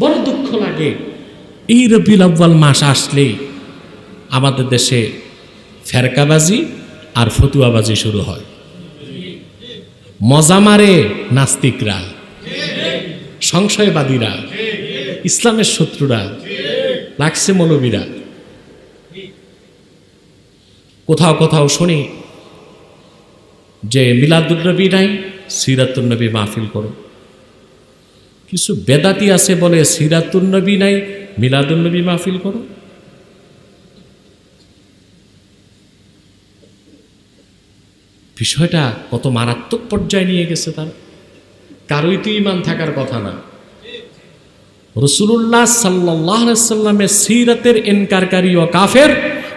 বড় দুঃখ লাগে। এই রবিউল আব্বাল মাস আসলেই আমাদের দেশে ফেরকাবাজি আর ফতুয়াবাজি শুরু হয়। মজা মারে নাস্তিকরা, সংশয়বাদীরা, ইসলামের শত্রুরা, লাগছে মৌলবীরা। কোথাও কোথাও শুনি যে মিলাদুলনবী নাই সিরাতুলনবী মাহফিল করো। কিছু বেদাতি আছে বলে সিরাতুলনবী নাই মিলাদুলনবী মাহফিল করো। বিষয়টা কত মারাত্মক পর্যায়ে নিয়ে গেছে তারা। কারোই তো ইমান থাকার কথা না। রসুল্লাহ সাল্লাহ সিরাতের এনকারকারী ও কাফের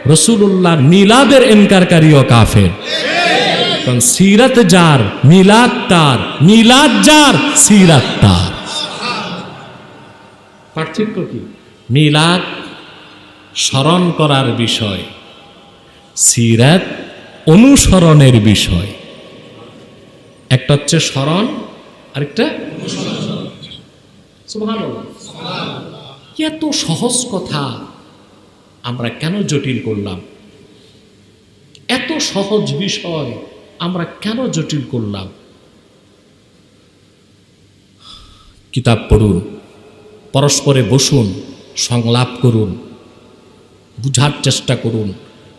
রসুল্লাহ মিলাদের এনকারকারী ও কাফের। কারণ সিরাত যার, মিলাদ তার, মিলাদ যার, সিরাত তার। পার্থক্য কি? মিলাদ স্মরণ করার বিষয়, সিরাত অনুসরণের বিষয়। একটা হচ্ছে স্মরণ, আরেকটা। এত সহজ কথা আমরা কেন জটিল করলাম? এত সহজ বিষয় আমরা কেন জটিল করলাম? কিতাব পড়ুন। পরস্পরে বসুন, সংলাপ করুন, বুঝার চেষ্টা করুন,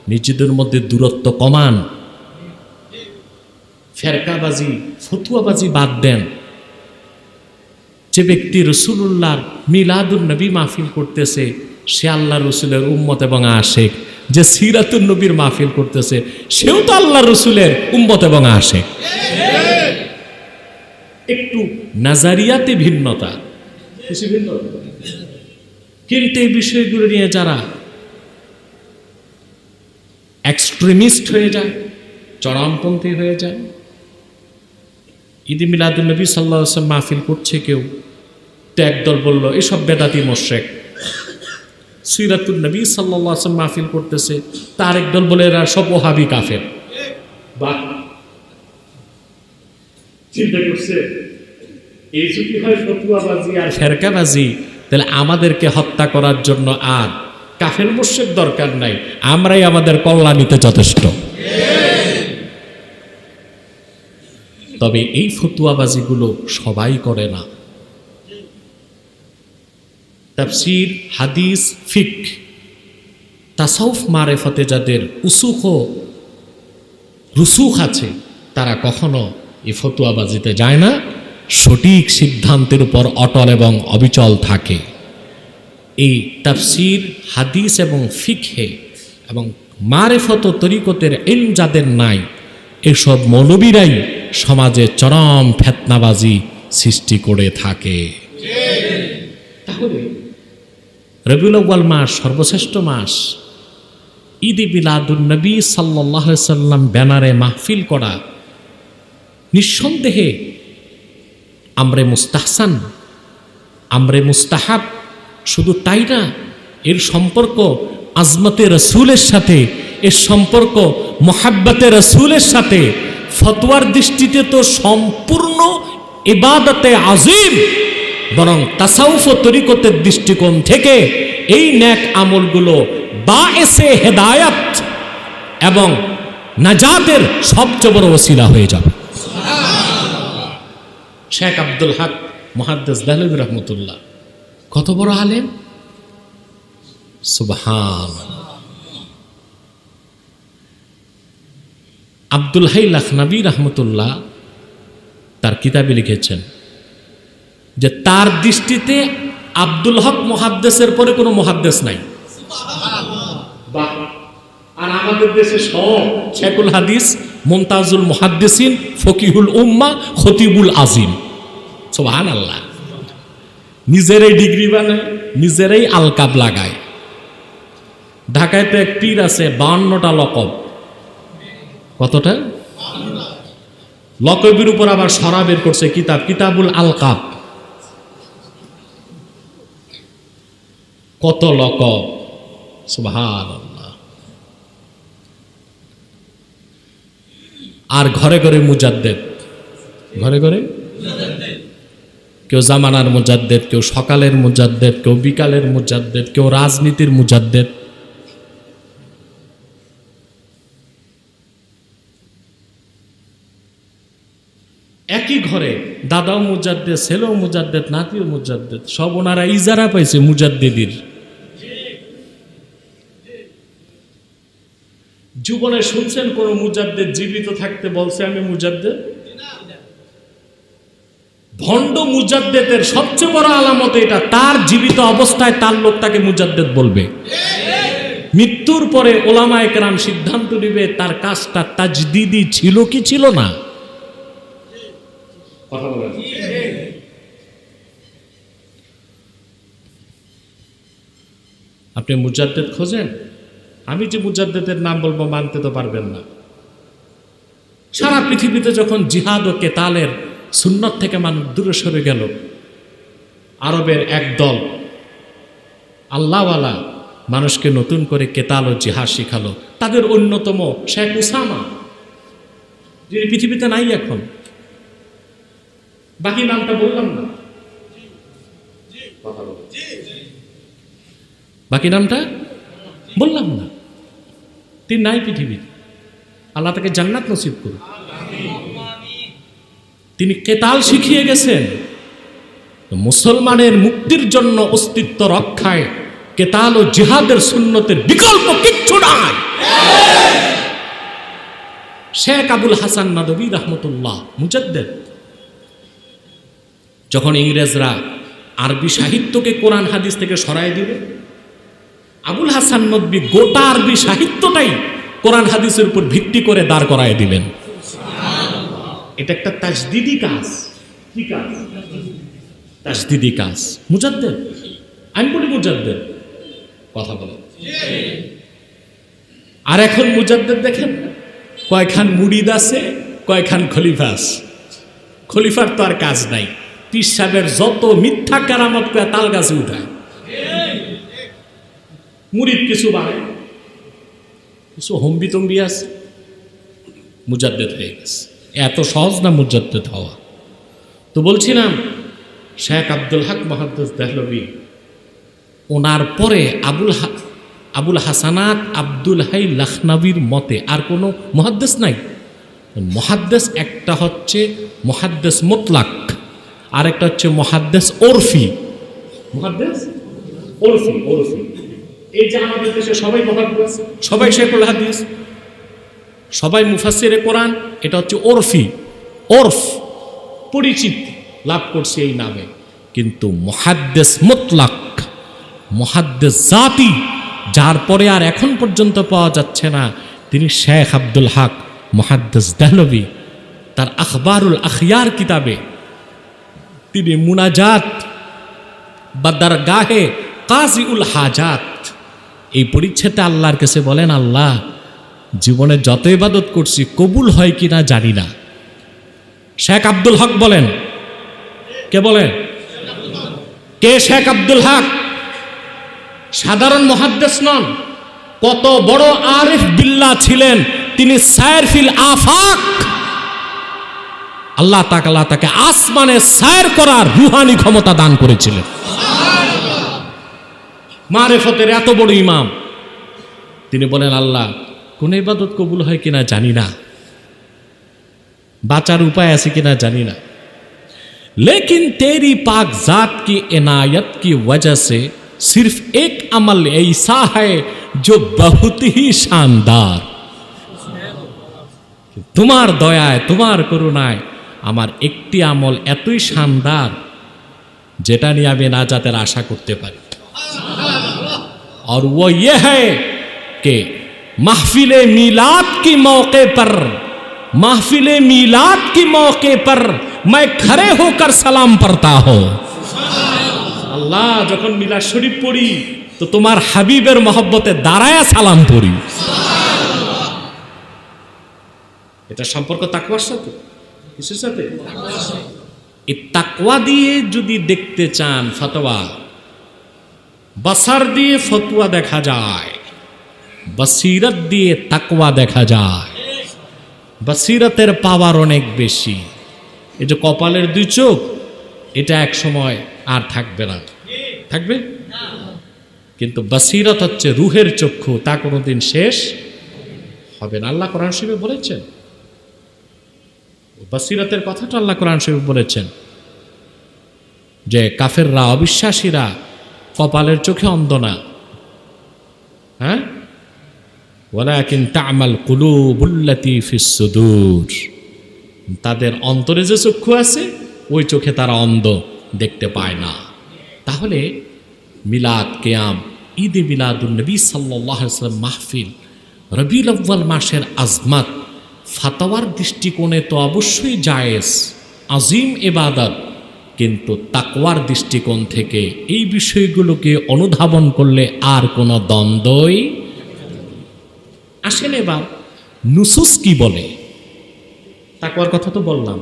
নিজেদের মধ্যে দূরত্ব কমান। ফেরকাবাজি, ফতুয়াবাজি বাদ দেন। যে ব্যক্তি রসুল্লাহর মিলাদুল নবী মাহফিল করতেছে, সে আল্লাহ রসুলের উম্মত এবং আশেক। যে সিরাতুল নবীর মাহফিল করতেছে, সেও তো আল্লাহ রসুলের উম্মত এবং আশেক। একটু নাজারিয়াতে ভিন্নতা। কিন্তু এই বিষয়গুলো নিয়ে যারা এক্সট্রিমিস্ট হয়ে যায় চরমপন্থী হয়ে যায় ঈদি মিলাদুল নবী সাল্লাহ মাহফিল করছে কেউ তো একদল বলল এসব বেদাতি মোশেক। সিরাতুল নবী সাল্লাহ আসলাম মাহফিল করতেছে তার একদল বলে এরা সব ওহাবি কাফের। বা চিন্তা করছে ফেরকাবাজি। তাহলে আমাদেরকে হত্যা করার জন্য আর কাফের মোশেক দরকার নাই। আমরাই আমাদের কল্যাণীতে যথেষ্ট। তবে এই ফতুয়াবাজিগুলো সবাই করে না। তাফসির, হাদিস, ফিক, তাসাউফ মারেফতে যাদের উসুখ রুসুখ আছে, তারা কখনো এই ফতুয়াবাজিতে যায় না। সঠিক সিদ্ধান্তের উপর অটল এবং অবিচল থাকে। এই তাফসির, হাদিস এবং ফিকহে এবং মারেফত তরিকতের এল যাদের নাই, এসব মৌলবীরাই সমাজে চরম ফেতনাবাজি সৃষ্টি করে থাকে। তাহলে রবিউল আউ্বাল মাস, সর্বশ্রেষ্ঠ মাস, ঈদ বিলাদুল নবী সাল্লাহ সাল্লাম ব্যানারে মাহফিল করা নিঃসন্দেহে আমরে মুস্তাহসান, আমরে মুস্তাহাব, শুধু তাই না, এর সম্পর্ক আজমতে রসুলের সাথে, এর সম্পর্ক মোহাব্বতে রসুলের সাথে, ফতোয়ার দৃষ্টিতে তো সম্পূর্ণ ইবাদতে আজিম, বরং তাসাউফ তরিকতের দৃষ্টিকোণ থেকে এই ন্যাক আমলগুলো বা এসে হেদায়াত এবং নাজাতের সবচেয়ে বড় ওসিলা হয়ে যাবে। শেখ আব্দুল হক মহাদ্দেস দাহলবী রহমতুল্লাহ। কত বড় আলেম? সুবহান আব্দুল হাই লখনবী রহমতুল্লাহ তার কিতাবে লিখেছেন যে, তার দৃষ্টিতে আব্দুল হক মহাদ্দেশের পরে কোনো মহাদ্দেশ নাই। আর আমাদের দেশে সব শেখুল হাদিস মুমতাজুল মুহাদ্দিসিন, ফকিহুল উম্মা, খতিবুল আজিম। সোহান আল্লাহ নিজেরাই ডিগ্রি বানায়, নিজেরাই আলকাপ লাগায়। ঢাকায় তো এক পীর আছে বাউন্নটা লকব। কতটা? লকবের উপর আবার সরা বের করছে কিতাব, কিতাবুল আলকাপ। কত লকব? সুবহান আর ঘরে ঘরে মুজাদ্দেদ। ঘরে ঘরে? কেউ জামানার মুজাদ্দেদ, কেউ সকালের মুজাদ্দেদ, কেউ বিকালের মুজাদ্দেদ, কেউ রাজনীতির মুজাদ্দেদ। একই ঘরে দাদাও মুজাদ্দেদ, ছেলেও মুজাদ্দেদ, নাতিও মুজাদ্দেদ, সব ওনারা ইজারা পাইছে মুজাদ্দেদির। জীবনে শুনছেন কোন মুজাদ্দেদ, জীবিত থাকতে বলছে, আমি মুজাদ্দেদ ভণ্ড মুজাদ্দেদের সবচেয়ে বড় আলামত এটা, তার জীবিত অবস্থায় তার লোক তাকে মুজাদ্দেদ বলবে। মৃত্যুর পরে ওলামা একরাম সিদ্ধান্ত নিবে, তার কাজটা তাজদিদি ছিল কি ছিল না? আপনি মুজাদ্দেদ খোঁজেন? আমি যে মুজাদ্দেদের নাম বলব মানতে তো পারবেন না। সারা পৃথিবীতে যখন জিহাদ ও কেতালের সুন্নত থেকে মানুষ দূরে সরে গেল। আরবের এক দল আল্লাহওয়ালা মানুষকে নতুন করে কেতাল ও জিহাদ শিখালো। তাদের অন্যতম শেখ উসামা, যিনি পৃথিবীতে নাই এখন। বাকি নামটা বললাম না। বাকি নামটা বললাম না। তিনি নাই পৃথিবীতে। আল্লাহ তাকে জান্নাত নসিব করুন তিনি কেতাল শিখিয়ে গেছেন? মুসলমানের মুক্তির জন্য অস্তিত্ব রক্ষায় কেতাল ও জিহাদের সুন্নতের বিকল্প কিচ্ছু নাই। শেখ আবুল হাসান নাদবী রহমতুল্লাহ, মুজাদ্দেদ। যখন ইংরেজরা আরবি সাহিত্যকে কোরআন হাদিস থেকে সরাই দিবে, আবুল হাসান নদবী গোটা আরবি সাহিত্যটাই কোরআন হাদিসের উপর ভিত্তি করে দাঁড় করায় দিলেন এটা একটা তাজদিদি কাজ। কি কাজ? তাজদিদি কাজ। মুজাদ্দেদ? আমি বলি মুজাদ্দেদ। কথা বলে আর এখন মুজাদ্দেদ দেখেন? কয়খান মুরিদ আছে, কয়খান খলিফা আছে। খলিফার তো আর কাজ নাই। পীর সাহেবের যত মিথ্যা কারামত করে তাল গাছে উঠায়। মুরিদ কিছু বাড়ে? কিছু হম্বি তম্বি আছে? মুজাদ্দেদ হয়ে গেছে। এত সহজ না মুজাদ্দেদ হওয়া? তো বলছিলাম, শেখ আব্দুল হক মাহাদ্দাস দেহলবি ওনার পরে আবুল আবুল হাসানাত আব্দুল হাই লখনবীর মতে আর কোনো মহাদ্দেশ নাই? মহাদ্দেশ একটা হচ্ছে মহাদ্দেশ মোতলাক আর একটা হচ্ছে মহাদ্দেশ ওরফি। মহাদ্দেশ? ওরফি ওরফি। এই যে আমাদের দেশে সবাই মহাদ্দেশ, সবাই শেখুল হাদিস। সবাই মুফাসিরে কোরআন, এটা হচ্ছে ওরফি, ওরফ পরিচিত লাভ করছে এই নামে। কিন্তু মহাদ্দেশ মোতলাক মহাদ্দেশ জাতি, যার পরে আর এখন পর্যন্ত পাওয়া যাচ্ছে না, তিনি শেখ আব্দুল হক মহাদ্দেশ দেহলবি তার আখবারুল আখিয়ার কিতাবে তিনি মুনাজাত, বা গাহে কাজী উল হাজাত, এই পরিচ্ছেদে আল্লাহর কাছে বলেন, আল্লাহ জীবনে যত ইবাদত করছি, কবুল হয় কি না জানি না। শেখ আব্দুল হক বলেন। কে বলেন? কে শেখ আব্দুল হক? সাধারণ মহাদ্দেশ নন। কত বড় আরিফ বিল্লা ছিলেন, তিনি সায়ের ফিল আফাক। আল্লাহ তাকালা তাকে আসমানে সায়ের করার রুহানি ক্ষমতা দান করেছিলেন। মারেফতের এত বড় ইমাম। তিনি বলেন, আল্লাহ কোন ইবাদত কবুল হয় কিনা জানি না বাঁচার উপায় আছে কিনা জানি না लेकिन तेरी पाक जात की इनायत की वजह से सिर्फ एक अमल ऐसा है जो बहुत ही शानदार তোমার দয়ায় তোমার করুণায় আমার একটি আমল এতই শানদার যেটা নিয়ে আমি নাজাতের আশা করতে পারি और वो ये है محفل میلاد কি موقع পর محفل মিলাদ কি موقع পর میں کھڑے ہو کر سلام پڑھتا আল্লাহ, যখন মিলা শরীফ পড়ি, তো তোমার হাবিবের মহব্বতে দাঁড়ায় সালাম পড়ি। এটা সম্পর্ক তাকুয়ার সাথে? কিসের সাথে? এই তাকুয়া দিয়ে যদি দেখতে চান ফতোয়া, বাসার দিয়ে ফতুয়া দেখা যায়। বসিরত দিয়ে তাকওয়া দেখা যায়। বসিরতের পাওয়ার অনেক বেশি। এই যে কপালের দুই চোখ, এটা এক সময় আর থাকবে না। থাকবে? কিন্তু বাসিরত হচ্ছে রুহের চক্ষু, তা কোনোদিন শেষ হবে না। আল্লাহ কোরআন শরীফে বলেছেন। বাসিরতের কথাটা আল্লাহ কোরআন শরীফ বলেছেন যে, কাফেররা অবিশ্বাসীরা কপালের চোখে অন্ধ না। হ্যাঁ? ওয়ালাকিন তামাল কুলুবুল্লাতি ফিস সুদূর। তাদের অন্তরে যে চক্ষু আছে, ওই চোখে তারা অন্ধ দেখতে পায় না। তাহলে মিলাদ, কেয়াম ঈদে মিলাদুল নবী সাল্লাম মাহফিল রবিউল আব্বাল মাসের আজমাত, ফাতাওয়ার দৃষ্টিকোণে তো অবশ্যই জায়েজ আজিম এবাদত কিন্তু তাকওয়ার দৃষ্টিকোণ থেকে এই বিষয়গুলোকে অনুধাবন করলে আর কোনো দ্বন্দ্বই আসেন এবার নুসুস কি বলে? তাকওয়ার কথা তো বললাম।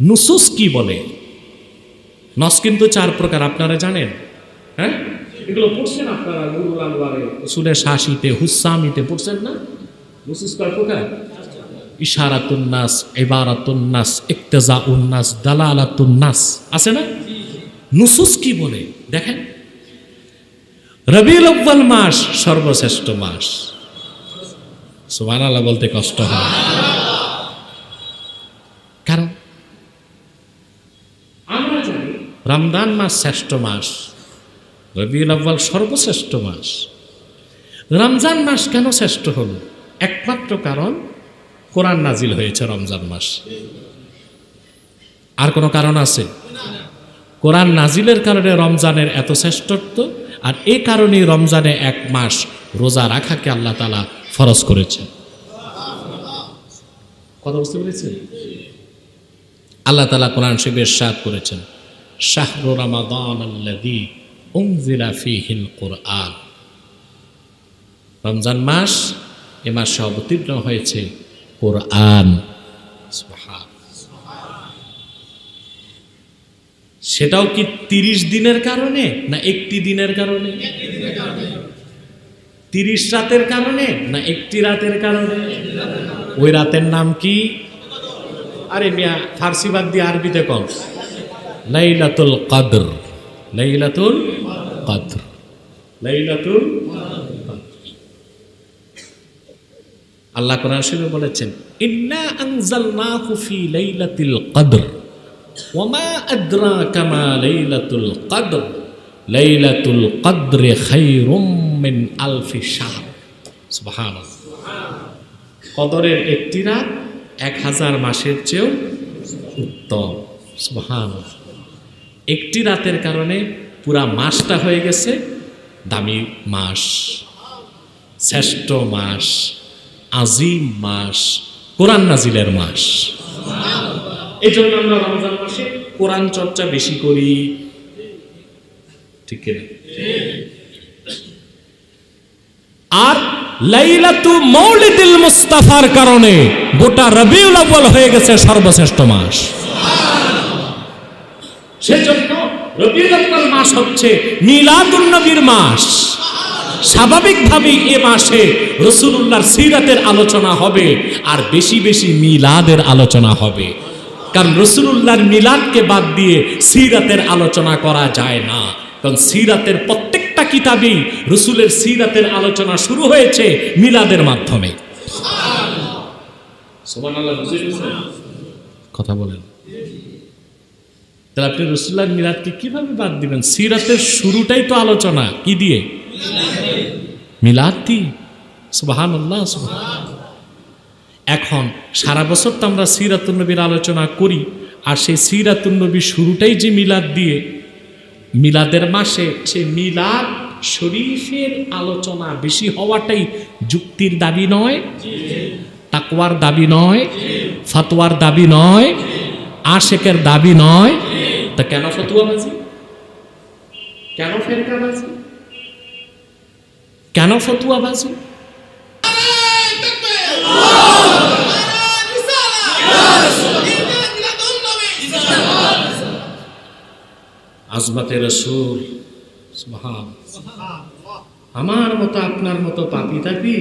নুসুস কি বলে? নস কিন্তু চার প্রকার আপনারা জানেন হ্যাঁ? এগুলো পড়ছেন আপনারা নুরুল আনোয়ারে উসুলের শাসিতে হুসামিতে পড়ছেন না? নুসুস কয় প্রকার? ইশারাতুন্নাস ইবারাতুন্নাস ইক্তেজা উন্নাস দালালাতুন্নাস আছে না? নুসুস কি বলে? দেখেন। রবিউল আব্বাল মাস সর্বশ্রেষ্ঠ মাস। সুবহানাল্লাহ বলতে কষ্ট হয়। কারণ রমজান মাস শ্রেষ্ঠ মাস, রবিউল আব্বাল সর্বশ্রেষ্ঠ মাস। রমজান মাস কেন শ্রেষ্ঠ হলো? একমাত্র কারণ কোরআন নাজিল হয়েছে রমজান মাস। আর কোনো কারণ আছে? কোরআন নাজিলের কারণে রমজানের এত শ্রেষ্ঠত্ব, আর এ কারণেই রমজানে এক মাস রোজা রাখাকে আল্লাহ তালা ফরজ করেছেন কথা বুঝতে পেরেছেন? আল্লাহ তালা কোরআন শিবের সাদ করেছেন, শাহরু রামাদান কোরআন। রমজান মাস, এ মাসে অবতীর্ণ হয়েছে কোরআন। সেটাও কি তিরিশ দিনের কারণে না একটি দিনের কারণে? তিরিশ রাতের কারণে না একটি রাতের কারণে? ওই রাতের নাম কি? আরে মিয়া, ফার্সি বাদ দিয়ে আরবিতে কম লাইলাতুল কদর। লাইলাতুল কদর। লাইলাতুল আল্লাহ কোরআন শরীফে বলেছেন, ইন্না আনজালনাহু ফি লাইলাতিল কদর ওয়ামা আদরাকা মা লাইলাতুল কদর। লাইলাতুল কদরে খায়রুম মিন আলফি শাহর সুবহানাল্লাহ। কদরের একটি রাত এক হাজার মাসের চেয়েও উত্তম। সুবহানাল্লাহ। একটি রাতের কারণে পুরা মাসটা হয়ে গেছে দামি মাস। শ্রেষ্ঠ মাস, আজিম মাস, কোরআন নাজিলের মাস। এই জন্য আমরা রমজান মাসে কোরআন চর্চা বেশি করি। ঠিক কিনা? আর লাইলাতু মৌলিদুল মুস্তাফার কারণে গোটা রবিউল আউয়াল হয়ে গেছে সর্বশ্রেষ্ঠ মাস। সেজন্য রবিউল আউয়াল মাস হচ্ছে মিলাদুন নবীর মাস। স্বাভাবিকভাবেই এ মাসে রসুল্লাহর সিরাতের আলোচনা হবে আর বেশি বেশি মিলাদের আলোচনা হবে। কারণ রসুল্লাহর মিলাদকে বাদ দিয়ে সিরাতের আলোচনা করা যায় না। কারণ সিরাতের প্রত্যেকটা কিতাবেই রসুলের সিরাতের আলোচনা শুরু হয়েছে মিলাদের মাধ্যমে। কথা বলেন। তাহলে আপনি রসুল্লাহর মিলাদকে কীভাবে বাদ দিবেন? সিরাতের শুরুটাই তো আলোচনা, কি দিয়ে? মিলাদ দিয়ে সুবাহান এখন, সারা বছর তো আমরা সিরাতুন্নবীর আলোচনা করি, আর সেই সিরাতুন্নবীর শুরুটাই যে মিলাদ দিয়ে মিলাদের মাসে সে মিলাদ শরীফের আলোচনা বেশি হওয়াটাই যুক্তির দাবি নয়, তাকওয়ার দাবি নয় ফতোয়ার দাবি নয়, আশেকের দাবি নয়। তা কেন ফতুয়াবাজি কেন ফেরকাবাজি কেন ফতুয়াবাজি আজমাতে রসুল আমার মতো, আপনার মতো পাপি তাপি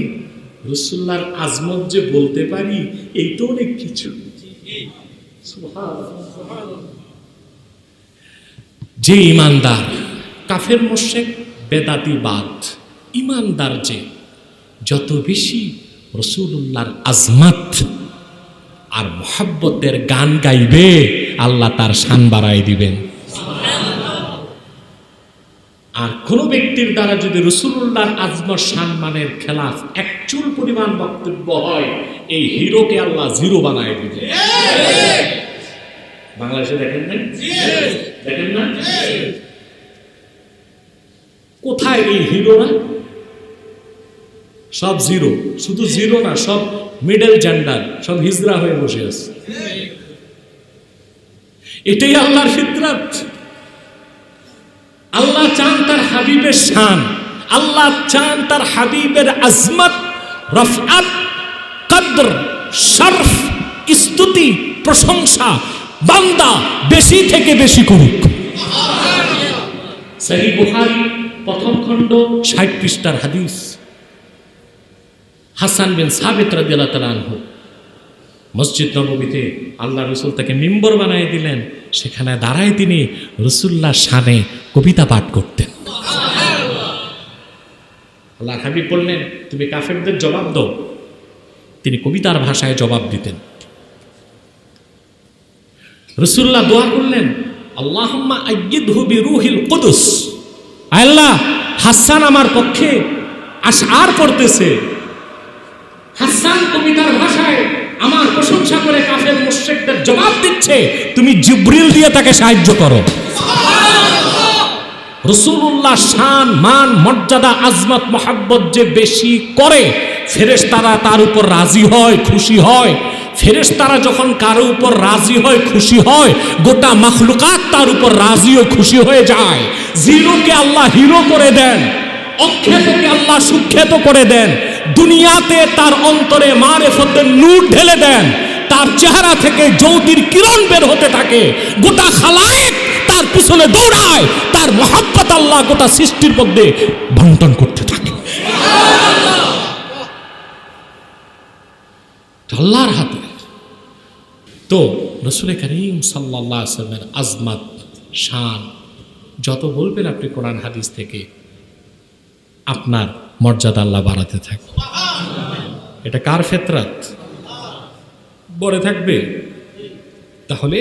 রসুল্লার আজমত যে বলতে পারি এই তো অনেক কিছু। যে ইমানদার, কাফের মোশেক বেদাতিবাদ ইমানদার যে, যত বেশি রসুল্লাহর আজমাত আর মোহাব্বতের গান গাইবে, আল্লাহ তার শান বাড়াই দিবেন। আর কোন ব্যক্তির দ্বারা যদি রসুল্লাহর আজমর সম্মানের খেলাফ এক চুল পরিমাণ বক্তব্য হয়, এই হিরোকে আল্লাহ জিরো বানায় দিবে। বাংলাদেশে দেখেন না দেখেন না? কোথায় এই হিরোরা? সব জিরো। শুধু জিরো না, সব মিডল জেন্ডার, সব হিজরা হয়ে বসে আছে। এটাই আল্লাহর ফিতরাত। আল্লাহ চান তার হাবিবের শান। আল্লাহ চান তার হাবিবের আজমত, রফআত, কদ্র, শরফ, স্তুতি, প্রশংসা বান্দা বেশি থেকে বেশি করুক। সহি বুহারি প্রথম খণ্ড, ষাট পৃষ্ঠার হাদিস। হাসান বিন সাবিত রাদিয়াল্লাহু তাআলা আনহু। মসজিদ নববীতে আল্লাহ রসুল তাকে মিম্বর বানিয়ে দিলেন। সেখানে দাঁড়ায় তিনি রসুল্লাহ শানে কবিতা পাঠ করতেন। আল্লাহ হাবিব বললেন, তুমি কাফেরদের জবাব দাও। তিনি কবিতার ভাষায় জবাব দিতেন। রসুল্লাহ দোয়া করলেন আইয়িদহু বিরুহিল কুদুস। আল্লাহ, হাসান আমার পক্ষে আশআর পড়তেছে। হাসান কবিতার ভাষায় আমার প্রশংসা করে কাফের মুশরিকদের জবাব দিচ্ছে, তুমি জিব্রিল দিয়ে তাকে সাহায্য করো। রসুল্লাহ শান, মান, মর্যাদা, আজমত, মোহাব্বত যে বেশি করে, ফেরেশতারা তার উপর রাজি হয়, খুশি হয়। ফেরেশতারা যখন কারও উপর রাজি হয়, খুশি হয়, গোটা মখলুকাত তার উপর রাজি ও খুশি হয়ে যায়। জিরোকে আল্লাহ হিরো করে দেন অক্ষেতকে আল্লাহ সুখ্যাত করে দেন। দুনিয়াতে তার অন্তরে মারে মারেফতের নূর ঢেলে দেন। তার চেহারা থেকে জ্যোতির কিরণ বের হতে থাকে। গোটা খালায়েক তার পিছনে দৌড়ায়। তার মহাব্বত আল্লাহ গোটা সৃষ্টির মধ্যে বন্টন করতে থাকে। আল্লাহর হাতে। তো রসুল করিম সাল্লাহ আসলামের আজমাত, শান, যত বলবেন আপনি কোরআন হাদিস থেকে, আপনার মর্যাদা আল্লাহ বাড়াতে থাকে এটা কার ফেতরাত? বড়ে থাকবে? তাহলে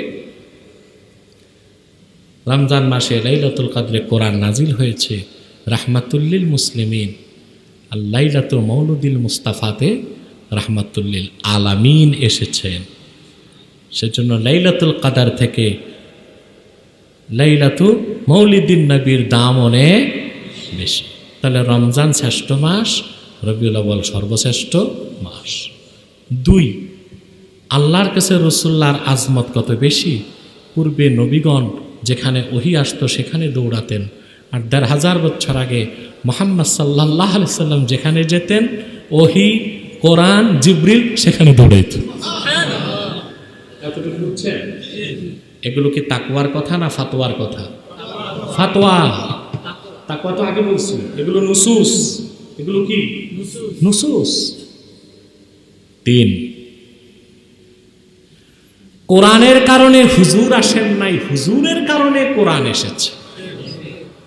রমজান মাসে লাইলাতুল কাদরে কোরআন নাজিল হয়েছে রাহমাতুল্লিল মুসলিমিন। আর লাইলাতুল মৌলুদিল মুস্তাফাতে রাহমাতুল্লিল আলামিন এসেছেন সেজন্য লাইলাতুল কাদার থেকে লাইলাতু মৌলিদ্দিন নবীর দাম অনেক বেশি। তাহলে রমজান শ্রেষ্ঠ মাস, রবিউল আউ্বাল সর্বশ্রেষ্ঠ মাস। দুই, আল্লাহর কাছে রসুল্লাহর আজমত কত বেশি? পূর্বে নবীগণ যেখানে ওহি আসত সেখানে দৌড়াতেন। আর দেড় হাজার বছর আগে মোহাম্মদ সাল্লাহ সাল্লাম যেখানে যেতেন, ওহি, কোরআন, জিব্রিল সেখানে দৌড়াইত। এগুলো কি তাকুয়ার কথা না ফাতোয়ার কথা? ফাতোয়া তাকুয়া তো আগে বলছি? এগুলো নুসুস। এগুলো কি? নুসুস। তিন। কোরআনের কারণে হুজুর আসেন নাই হুজুরের কারণে কোরআন এসেছে।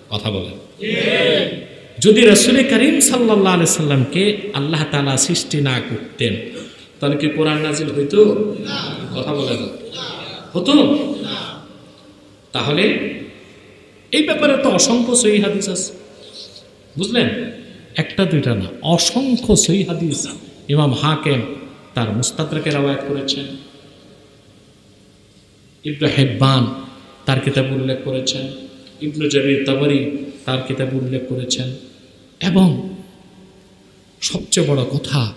কথা বলেন। যদি রসুল করিম সাল্লাহ সাল্লামকে আল্লাহ তালা সৃষ্টি না করতেন তাহলে কি কোরআন নাজিল হইতো? কথা বলেন। হতো? তাহলে এই ব্যাপারে তো অসংখ্য সহি হাদিস আছে। বুঝলেন? একটা দুইটা না, অসংখ্য সহি হাদিস ইমাম হাকেম তার মুস্তাদরাকে রাওয়ায়াত করেছেন। ইবনু হেব্বান তার কিতাব উল্লেখ করেছেন। ইবনু জারির তাবারি তার কিতাব উল্লেখ করেছেন। এবং সবচেয়ে বড় কথা,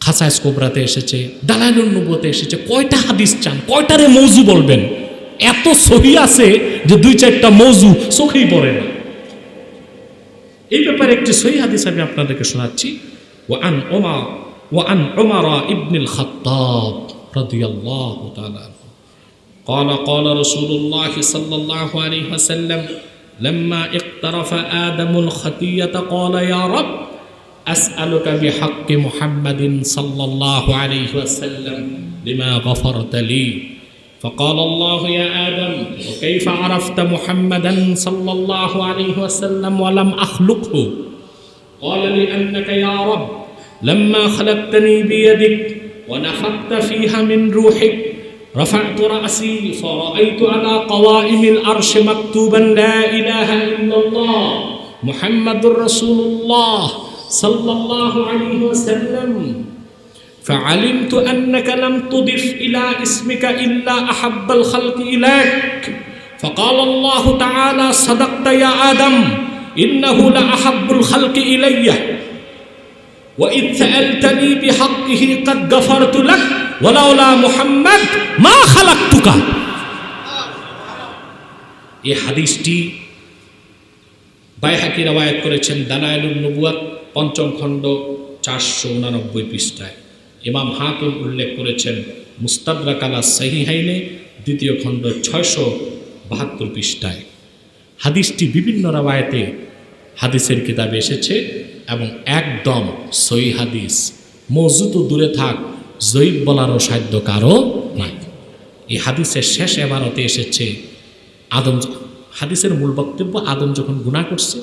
খাসাইস কোবরাতে এসেছে, দালালুন নবুতে এসেছে, কয়টা হাদিস চান, কয়টারে মৌজু বলবেন? এত সহি আছে যে দুই চারটা মৌজু চোখেই পড়ে না এই ব্যাপারে একটি সহি হাদিস আমি আপনাদেরকে শোনাচ্ছি ওয়ান ওমা ওয়ান ওমারা ইবনুল খাত্তাব রাদিয়াল্লাহু তাআলা আনহু قال قال رسول الله صلى الله عليه وسلم لما اقترف آدم الخطية قال يا رب أسألك بحق محمد صلى الله عليه وسلم لما غفرت لي فقال الله يا آدم وكيف عرفت محمدا صلى الله عليه وسلم ولم أخلقه؟ قال لأنك يا رب لما خلقتني بيدك ونفخت فيها من روحك رفعت رأسي فرأيت على قوائم الأرش مكتوبا لا إله إلا الله محمد رسول الله صلى الله عليه وسلم. فعلمت أنك لم تضف إلى اسمك إلا أحب الخلق إليك فقال الله تعالى صدقت يا آدم إنه لأحب الخلق إلي وإذ سألتني بحقه قد غفرت لك ولولا محمد ما خلقتك এই হাদিসটি বাইহাকি রবায়ত করেছেন দালায়লুল নবুয়াত পঞ্চম খণ্ড চারশো উনানব্বই পৃষ্ঠায় ইমাম হাকিম উল্লেখ করেছেন, মুস্তাদরাক আলা সাহিহাইনে, দ্বিতীয় খণ্ড ছয়শো বাহাত্তর পৃষ্ঠায়। হাদিসটি বিভিন্ন রাবায়তে হাদিসের কিতাবে এসেছে এবং একদম সই হাদিস। মজুত দূরে থাক জৈব বলারও সাধ্য কারও নাই। এই হাদিসের শেষ এবারতে এসেছে আদম হাদিসের মূল বক্তব্য আদম যখন গুণা করছে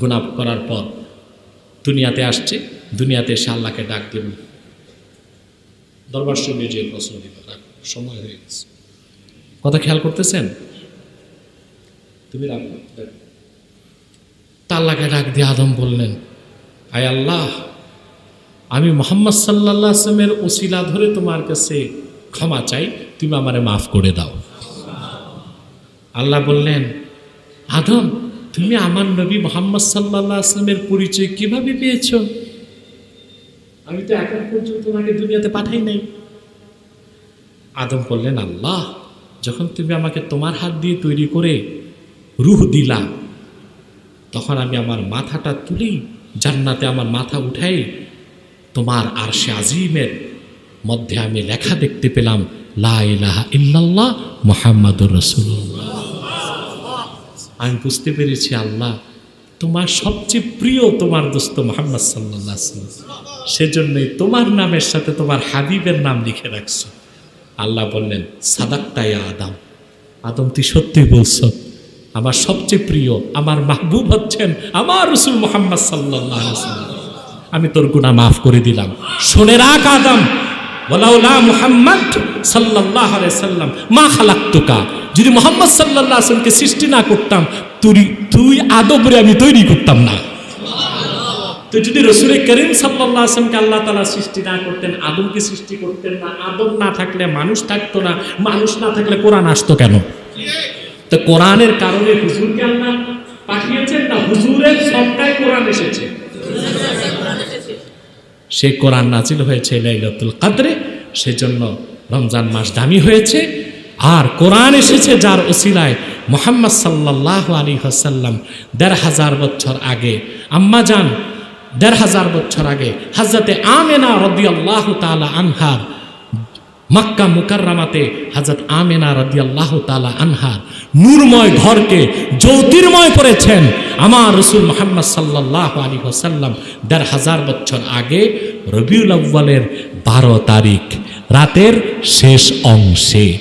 গুণা করার পর দুনিয়াতে আসছে, দুনিয়াতে এসে আল্লাহকে ডাক দেব দরবার সঙ্গে যে প্রশ্ন দিবে সময় হয়ে গেছে। কথা খেয়াল করতেছেন? তুমি রাখো দেখো। তা আল্লাহকে ডাক দিয়ে আদম বললেন, আয় আল্লাহ, আমি মোহাম্মদ সাল্লাহ আসলামের ওসিলা ধরে তোমার কাছে ক্ষমা চাই, তুমি আমারে মাফ করে দাও। আল্লাহ বললেন, আদম, তুমি আমার নবী মোহাম্মদ সাল্লাহ আসলামের পরিচয় কীভাবে পেয়েছ? আমি তো এখন পর্যন্ত তোমাকে দুনিয়াতে পাঠাই নাই। আদম বললেন আল্লাহ যখন তুমি আমাকে তোমার হাত দিয়ে তৈরি করে রুহ দিলা তখন আমি আমার মাথাটা তুলি জান্নাতে আমার মাথা উঠাই তোমার আর সে আজিমের মধ্যে আমি লেখা দেখতে পেলাম লা ইলাহা ইল্লাল্লাহ মোহাম্মদুর রসুল্লাহ আমি বুঝতে পেরেছি আল্লাহ তোমার সবচেয়ে প্রিয় তোমার দোস্ত মোহাম্মদ সাল্লাহ সেজন্যই তোমার নামের সাথে তোমার হাবিবের নাম লিখে রাখছো। আল্লাহ বললেন সাদাক্তাই আদম। আদম, তুই সত্যি বলছ, আমার সবচেয়ে প্রিয়, আমার মাহবুব হচ্ছেন আমার রসুল মোহাম্মদ সাল্লাহ আমি তোর গুণা মাফ করে দিলাম। শুনে রাখ, আদম। ওলাউলা মুহাম্মদ সাল্লাহ সাল্লাম মা খালাক্তুকা। যদি মোহাম্মদ সাল্লাহ আসলামকে সৃষ্টি না করতাম তুই তুই আদবরে আমি তৈরি করতাম না। তো যদি রসুল করিম সাল্লাহ আসলামকে আল্লাহ তালা সৃষ্টি না করতেন আদমকে সৃষ্টি করতেন না আদম না থাকলে মানুষ থাকতো না, মানুষ না থাকলে কোরআন আসতো কেন? তো কোরআনের কারণে হুজুরকে আল্লাহ পাঠিয়েছেন না, হুজুরের সবটাই কোরআন এসেছে। সে কোরআন নাজিল হয়েছে লাইলাতুল কাদরে, সেজন্য রমজান মাস দামি হয়েছে। আর কোরআন এসেছে যার ওসিলায় মোহাম্মদ সাল্লাহ আলী হাসাল্লাম দেড় হাজার বছর আগে। আম্মা যান দেড় হাজার বছর আগে হাজরতে আমেনা রদি আল্লাহ তালা আনহার মক্কা মুকাররামাতে হাজরত আমেনা রদি আল্লাহ তালা আনহার নূরময় ঘরকে জ্যোতির্ময় করেছেন। আমার রসুল মোহাম্মদ সাল্লাহ আলী হোসাল্লাম দেড় হাজার বছর আগে রবিউল আব্বালের বারো তারিখ, রাতের শেষ অংশে।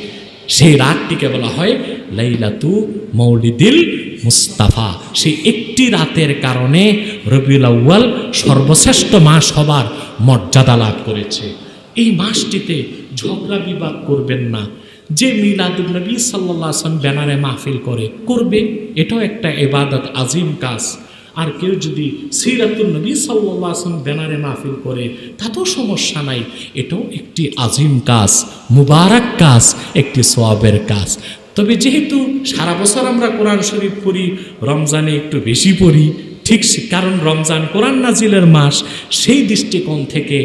সেই রাতটিকে বলা হয় লাইলাতু মৌলিদিল মুস্তাফা। সেই একটি রাতের কারণে রবিউল আউ্বাল সর্বশ্রেষ্ঠ মাস হবার মর্যাদা লাভ করেছে। এই মাসটিতে ঝগড়া বিবাদ করবেন না। যে মিলাদুল নবী সাল্লাহ আসলাম ব্যানারে মাহফিল করে, করবে। এটাও একটা এবাদত আজিম কাজ। আর কেউ যদি সিরাতুল নবী সাল্লাহ আসলাম ব্যানারে মাহফিল করে, তাতেও সমস্যা নাই। এটাও একটি আজিম কাজ, মুবারক কাজ, একটি সোয়াবের কাজ। তবে যেহেতু সারা বছর আমরা কোরআন শরীফ পড়ি, রমজানে একটু বেশি পড়ি ঠিক কারণ রমজান কোরআন নাজিলের মাস, সেই দৃষ্টিকোণ থেকে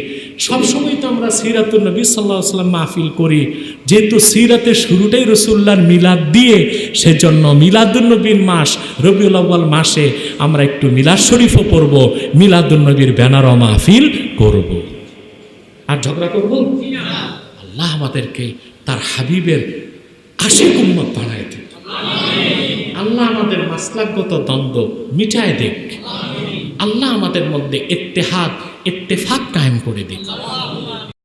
সবসময় তো আমরা সিরাতুল নবী সাল্লাহ সাল্লাম মাহফিল করি। যেহেতু সিরাতের শুরুটাই রসুল্লাহর মিলাদ দিয়ে, সেজন্য মিলাদুন্নবীর মাস, রবিউল আউ্বাল মাসে আমরা একটু মিলাদ শরীফও পড়ব মিলাদুন্নবীর ব্যানারও মাহফিল করব। আর ঝগড়া করব? আল্লাহ আমাদেরকে তার হাবিবের আশিক উম্মত বানায় আল্লাহ আমাদের মাসলাকগত দ্বন্দ্ব মিটায় দেখ আল্লাহ আমাদের মধ্যে ইত্তেহাদ ইত্তেফাক কায়েম করে দিক।